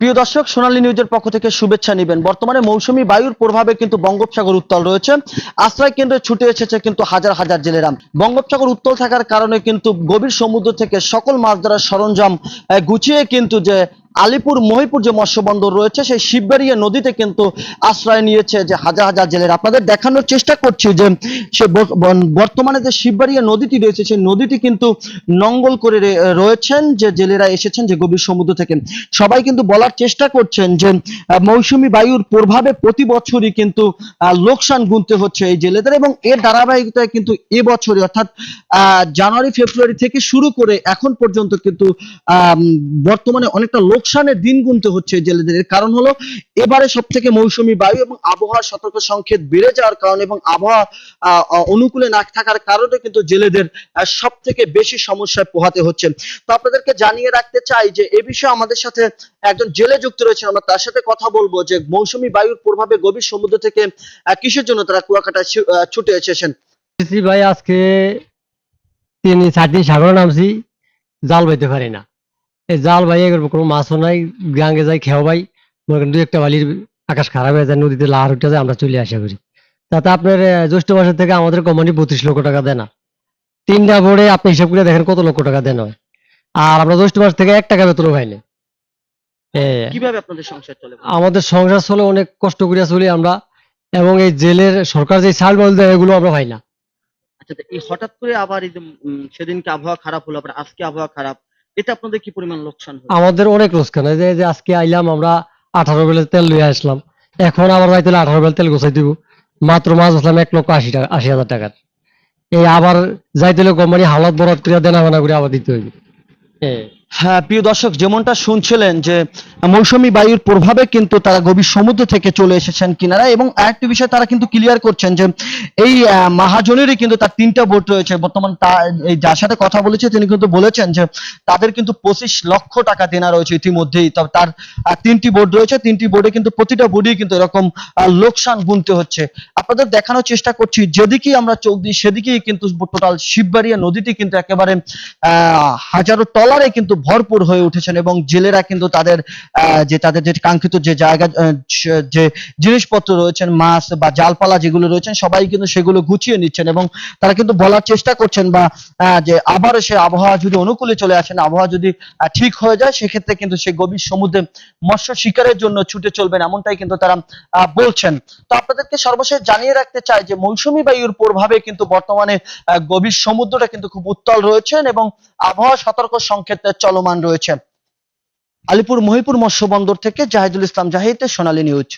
প্রিয় দর্শক, সোনালী নিউজের পক্ষ থেকে শুভেচ্ছা নেবেন। বর্তমানে মৌসুমী বায়ুর প্রভাবে কিন্তু বঙ্গোপসাগর উত্তল রয়েছে। আশ্রয় কেন্দ্রে ছুটে এসেছে কিন্তু হাজার হাজার জেলেরা। বঙ্গোপসাগর উত্তল থাকার কারণে কিন্তু গভীর সমুদ্র থেকে সকল মাছ ধরার সরঞ্জাম গুছিয়ে কিন্তু যে আলিপুর মহিপুর যে মৎস্য বন্দর রয়েছে, সেই শিববাড়িয়া নদীতে কিন্তু আশ্রয় নিয়েছে যে হাজার হাজার জেলেরা। আপনাদের দেখানোর চেষ্টা করছি যে সে বর্তমানে যে শিববাড়িয়া নদীটি রয়েছে, সেই নদীটি কিন্তু নঙ্গল করে রয়েছেন যে জেলেরা এসেছেন যে গভীর সমুদ্র থেকে। সবাই কিন্তু বলার চেষ্টা করছেন যে মৌসুমী বায়ুর প্রভাবে প্রতি বছরই কিন্তু লোকসান গুনতে হচ্ছে এই জেলেদের এবং এর ধারাবাহিকতায় কিন্তু এবছরই অর্থাৎ জানুয়ারি, ফেব্রুয়ারি থেকে শুরু করে এখন পর্যন্ত কিন্তু বর্তমানে অনেকটা লোকসানের দিন গুনতে হচ্ছে জেলেদের। কারণ হলো, এবারে সব থেকে মৌসুমী বায়ু এবং আবহাওয়ার সতর্ক সংকেত বেড়ে যাওয়ার কারণে এবং আবহাওয়া অনুকূলে না থাকার কারণে কিন্তু জেলেদের সব থেকে বেশি সমস্যায় পোহাতে হচ্ছে। তো আপনাদেরকে জানিয়ে রাখতে চাই যে, এ বিষয়ে আমাদের সাথে একজন জেলে যুক্ত রয়েছেন। আমরা তার সাথে কথা বলব যে, মৌসুমী বায়ুর প্রভাবে গভীর সমুদ্র থেকে কিসের জন্য তারা কুয়াকাটা ছুটে এসেছেন? ভাই, আজকে তিন চার দিন সাগরে নামছি, জাল বাইতে পারি না। জাল ভাই কোনো মাছও নাই গাঙ্গে যাই খেও ভাই। মনে করেন দু একটা বালির আকাশ খারাপ হয়ে যায় নদীতে লাহার উঠে যায় আমরা চলে আসা করি তাতে আপনার জ্যৈষ্ঠ মাসের থেকে আমাদের কোম্পানি পঁচিশ লক্ষ টাকা দেয় না। তিনটা বোর্ডে আপনি হিসাব করে দেখেন কত লক্ষ টাকা দেন হয়। আর আমরা জ্যৈষ্ঠ মাস থেকে এক টাকা বেতনও পাই কীভাবে আপনাদের সংসার চলে? আমাদের সংসার চলে অনেক কষ্ট করিয়া চলি আমরা। এবং এই জেলের সরকার যে চাল বল দেয় এগুলো আমরা পাই না। আচ্ছা এই হঠাৎ করে আবার এই যে সেদিনকে আবহাওয়া খারাপ হলো আবার আজকে আবহাওয়া খারাপ এতে আপনাদের কি পরিমাণ লোকসান আমাদের অনেক লোকসান। এই যে আজকে আইলাম আমরা আঠারো বেলে তেল লইয়া আসলাম। এখন আবার যাইতে হলে আঠারো বেলে তেল গোছাই দিব। মাত্র মাছ আসলাম এক লক্ষ আশি টাকা আশি হাজার টাকার। এই আবার যাইতে হলে কোম্পানি হালত বরাদ করে দেনা মানা করে আবার দিতে হইবে। এই। হ্যাঁ প্রিয় দর্শক যেমনটা শুনছিলেন যে মৌসুমী বায়ুর প্রভাবে কিন্তু তারা গভীর সমুদ্র থেকে চলে এসেছেন কিনারা এবং আরেকটি বিষয় তারা কিন্তু ক্লিয়ার করছেন যে এই মহাজনেরই কিন্তু তার তিনটা বোট রয়েছে। বর্তমান যার সাথে কথা বলেছে তিনি কিন্তু বলেছেন যে তাদের কিন্তু পঁচিশ লক্ষ টাকা দেনা রয়েছে ইতিমধ্যেই। তবে তার তিনটি বোর্ড রয়েছে। তিনটি বোর্ডে কিন্তু প্রতিটা বোর্ডেই কিন্তু এরকম লোকসান গুনতে হচ্ছে। আপনাদের দেখানোর চেষ্টা করছি যেদিকেই আমরা চোখ দিই সেদিকেই কিন্তু টোটাল শিববাড়িয়া নদীটি কিন্তু একেবারে আহ, হাজারো টলারে কিন্তু ভরপুর হয়ে উঠেছেন এবং জেলেরা কিন্তু তাদের যে তাদের যে কাঙ্ক্ষিত যে জায়গা যে জিনিসপত্র রয়েছেন, মাছ বা জালপালা যেগুলো রয়েছেন, সবাই কিন্তু সেগুলো গুছিয়ে নিচ্ছেন এবং তারা কিন্তু বলার চেষ্টা করছেন বা যে আবার সে আবহাওয়া যদি অনুকূলে চলে আসেন আবহাওয়া যদি ঠিক হয়ে যায়, সেক্ষেত্রে কিন্তু সে গভীর সমুদ্রে মৎস্য শিকারের জন্য ছুটে চলবেন এমনটাই কিন্তু তারা বলছেন। তো আপনাদেরকে সর্বশেষ জানিয়ে রাখতে চাই যে মৌসুমী বায়ুর প্রভাবে কিন্তু বর্তমানে গভীর সমুদ্রটা কিন্তু খুব উত্তাল রয়েছেন এবং আবহাওয়া সতর্ক সংকেত চলমান রয়েছে। আলিপুর মহিপুর মৎস্য বন্দর থেকে জাহিদুল ইসলাম জাহিদ সোনালী নিউজ।